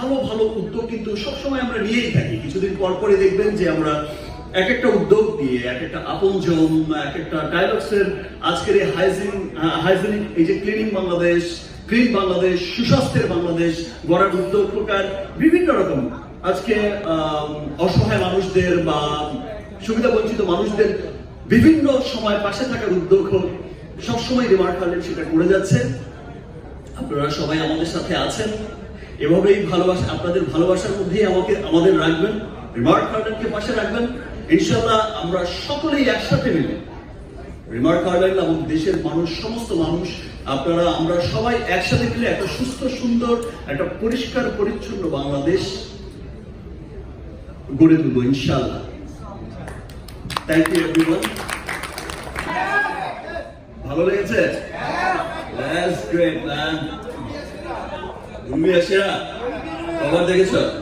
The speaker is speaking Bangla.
ভালো ভালো উদ্যোগ কিন্তু সবসময় আমরা নিয়েই থাকি। কিছুদিন পর পরে দেখবেন যে আমরা এক একটা উদ্যোগ দিয়ে, এক একটা আপনজন, এক একটা ডায়লগসের আজকের এই হাইজিন হাইজিনিক, এই যে ক্লিনিং বাংলাদেশ, ক্লিন বাংলাদেশ, সুস্বাস্থ্যের বাংলাদেশ গড়ার উদ্যোগ প্রকার বিভিন্ন রকম। আজকে অসহায় মানুষদের বা সুবিধা বঞ্চিত মানুষদের বিভিন্ন সময় পাশে থাকার উদ্যোগ হোক, সবসময় রিমার্ক সেটা করে যাচ্ছে। আপনারা সবাই আমাদের সাথে আছেন। এভাবেই ভালোবাসা আপনাদের ভালোবাসার মধ্যেই আমাকে আমাদের রাখবেন। রিমার্ক গার্ডেনকে পাশে রাখবেন। ইনশাল্লাহ আমরা সকলেই একসাথে মিলে রিমার্ক গার্ডেন এবং দেশের মানুষ সমস্ত মানুষ আপনারা আমরা সবাই একসাথে মিলে একটা সুস্থ সুন্দর একটা পরিষ্কার পরিচ্ছন্ন বাংলাদেশ গড়ে তুলব ইনশাল্লাহ থ্যাংক ইউ এভরিওয়ান ভালো লেগেছে? That's great, man. 은비야 씨랑 공감되겠죠?